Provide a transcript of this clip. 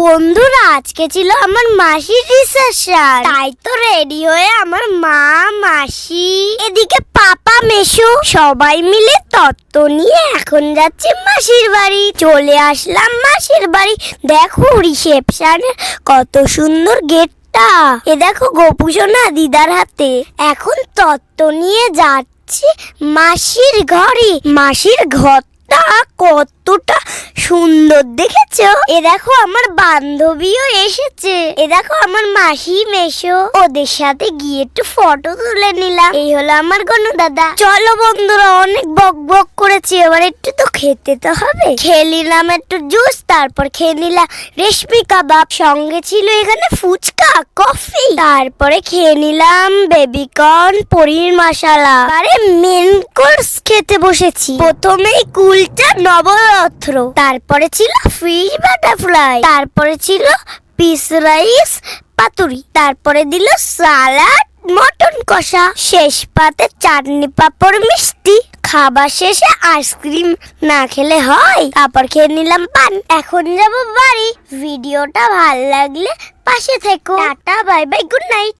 বন্ধুরা, আজকে ছিল আমার মাসির রিসেপশন। তাই তো রেডি হয়ে আমার মা, মাসি, এদিকে পাপা, মেশো, সবাই মিলে তত্ত্ব নিয়ে এখন যাচ্ছে মাসির বাড়ি। চলে আসলাম মাসির বাড়ি। দেখো রিসেপশনের কত সুন্দর গেটটা। এ দেখো গোপুসোনা দিদার হাতে। এখন তত্ত্ব নিয়ে যাচ্ছি মাসির ঘরে। মাসির ঘরটা কতটা সুন্দর দেখেছ? এ দেখো আমার বান্ধবীও এসেছে। এ দেখো আমার মাসি মেশো ওদের সাথে গিয়ে একটু ফটো তুলে নিলাম। এই হলো আমার কোনো দাদা চলো বন্ধুরা, অনেক বক বক এবার একটু তো খেতে তো হবে। খেয়ে নিলাম একটু জুস, তারপর খেয়ে নিলাম রেশমি কাবাব। সঙ্গে ছিল এখানে ফুচকা, কফি। তারপরে খেয়ে নিলাম বেবিকর্ন, পনির মশলা। আরে মেন কোর্স খেতে বসেছি। প্রথমেই কুলটা নবরত্ন। তারপরে ছিল ফিশ বাটারফ্লাই তারপরে ছিল পিস রাইস পাতুরি। তারপরে দিল সালাড মটন কষা, শেষ পাতে চাটনি পাঁপড় মিষ্টি, খাবার শেষে আইসক্রিম না খেলে হয়। তারপর খেয়ে নিলাম পান। এখন যাব বাড়ি। ভিডিওটা ভালো লাগলে পাশে থেকো। Tata, bye bye, good night.